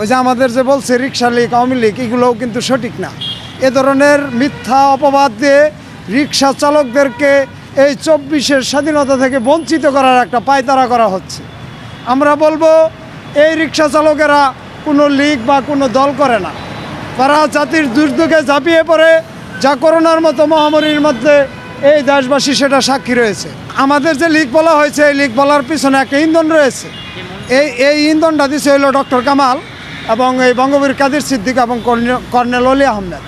ওই যে আমাদের যে বলছে রিক্সা লীগ, আওয়ামী লীগ, এগুলোও কিন্তু সঠিক না। এ ধরনের মিথ্যা অপবাদ দিয়ে রিক্সা চালকদেরকে এই চব্বিশের স্বাধীনতা থেকে বঞ্চিত করার একটা পায়তারা করা হচ্ছে। আমরা বলব, এই রিক্সা চালকেরা কোনো লীগ বা কোনো দল করে না। তারা জাতির দুর্যোগে ঝাঁপিয়ে পড়ে, যা করোনার মতো মহামারীর মধ্যে এই দেশবাসী সেটা সাক্ষী রয়েছে। আমাদের যে লীগ বলা হয়েছে, এই লীগ বলার পিছনে একটা ইন্ধন রয়েছে। এই এই ইন্ধনটা দিচ্ছে হলো ডক্টর কামাল। এবং এই বঙ্গবীর কাদের সিদ্দিক এবং কর্নে- কর্নেল অলি আহমেদ।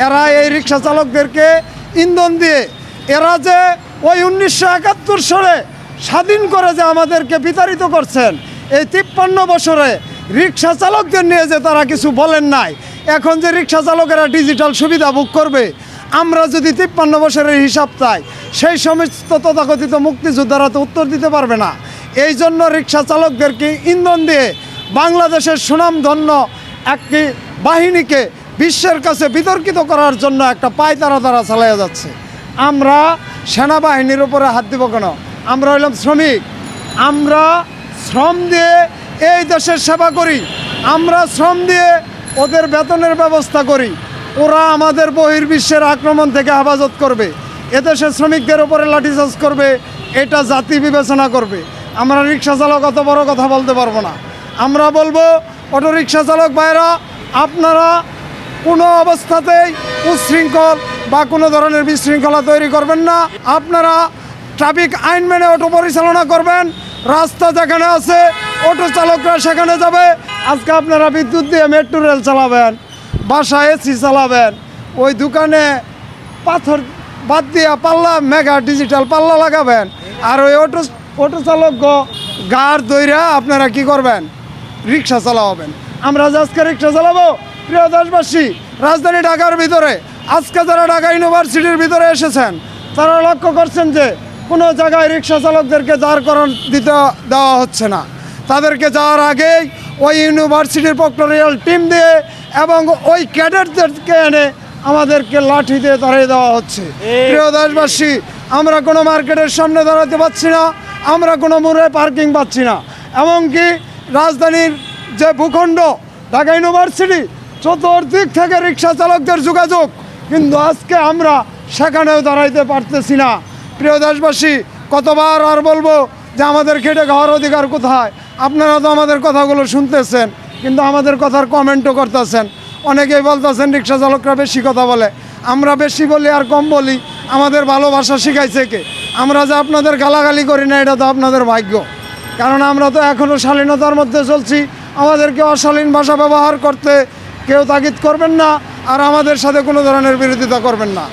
এরা এই রিক্সা চালকদেরকে ইন্ধন দিয়ে, এরা যে ওই উনিশশো একাত্তর সালে স্বাধীন করে যে আমাদেরকে বিতাড়িত করছেন, এই তিপ্পান্ন বছরে রিক্সা চালকদের নিয়ে যে তারা কিছু বলেন নাই, এখন যে রিক্সা চালকেরা ডিজিটাল সুবিধা বুক করবে, আমরা যদি তিপ্পান্ন বছরের হিসাব চাই, সেই সমস্ত তথাকথিত মুক্তিযোদ্ধারা তো উত্তর দিতে পারবে না। এই জন্য রিক্সা চালকদেরকে ইন্ধন দিয়ে বাংলাদেশের সুনামধন্য একটি বাহিনীকে বিশ্বের কাছে বিতর্কিত করার জন্য একটা পায়তারা তারা চালিয়ে যাচ্ছে। আমরা সেনাবাহিনীর উপরে হাত দিব কেন? আমরা হইলাম শ্রমিক। আমরা শ্রম দিয়ে এই দেশের সেবা করি। আমরা শ্রম দিয়ে ওদের বেতনের ব্যবস্থা করি। ওরা আমাদের বহির্বিশ্বের আক্রমণ থেকে হেফাজত করবে। এদেশের শ্রমিকদের উপরে লাঠিচার্জ করবে। এটা জাতি বিবেচনা করবে। আমরা রিক্সা চালক অত বড় কথা বলতে পারব না। আমরা বলব অটো রিক্সা চালক ভাইরা আপনারা কোনো অবস্থাতেই উচ্ছৃঙ্খল বা কোনো ধরনের বিশৃঙ্খলা তৈরি করবেন না। আপনারা ট্রাফিক আইন মেনে অটো পরিচালনা করবেন। রাস্তা যেখানে আছে, অটো চালকরা সেখানে যাবে। আজকে আপনারা বিদ্যুৎ দিয়ে মেট্রো রেল চালাবেন বাসায় এসি চালাবেন, ওই দোকানে পাথর বাদ দিয়া পাল্লা, মেগা ডিজিটাল পাল্লা লাগাবেন। আর ওই অটো অটো চালক গার দইরা আপনারা কি করবেন? রিক্সা চালাবেন আমরা যে আজকে রিক্সা চালাবো প্রিয় দেশবাসী রাজধানী ঢাকার ভিতরে আজকে যারা ঢাকা ইউনিভার্সিটির ভিতরে এসেছেন তারা লক্ষ্য করছেন যে কোনো জায়গায় রিক্সা চালকদেরকে দাঁড়করণ দিতে দেওয়া হচ্ছে না। তাদেরকে যাওয়ার আগেই ওই ইউনিভার্সিটির প্রক্টোরিয়াল টিম দিয়ে এবং ওই ক্যাডেটদেরকে এনে আমাদেরকে লাঠি দিয়ে তাড়িয়ে দেওয়া হচ্ছে। প্রিয় দেশবাসী আমরা কোনো মার্কেটের সামনে দাঁড়াতে পারছি না আমরা কোনো মোড়ে পার্কিং পাচ্ছি না। এমনকি রাজধানীর যে ভূখণ্ড, ঢাকা ইউনিভার্সিটি চতুর্দিক থেকে রিক্সা চালকদের যোগাযোগ। কিন্তু আজকে আমরা সেখানেও দাঁড়াইতে পারতেছি না। প্রিয় দেশবাসী, কতবার আর বলব যে আমাদের খেটে খাওয়ার অধিকার কোথায়? আপনারা তো আমাদের কথাগুলো শুনতেছেন, কিন্তু আমাদের কথার কমেন্টও করতেছেন। অনেকেই বলতেছেন রিক্সা চালকরা বেশি কথা বলে। আমরা বেশি বলি আর কম বলি, আমাদের ভালোবাসা শিখাইছে কে? আমরা যে আপনাদের গালাগালি করি না, এটা তো আপনাদের ভাগ্য। কারণ আমরা তো এখনও শালীনতার মধ্যে চলছি। আমাদেরকে অশালীন ভাষা ব্যবহার করতে কেউ তাগিদ করবেন না, আর আমাদের সাথে কোনো ধরনের বিরোধিতা করবেন না।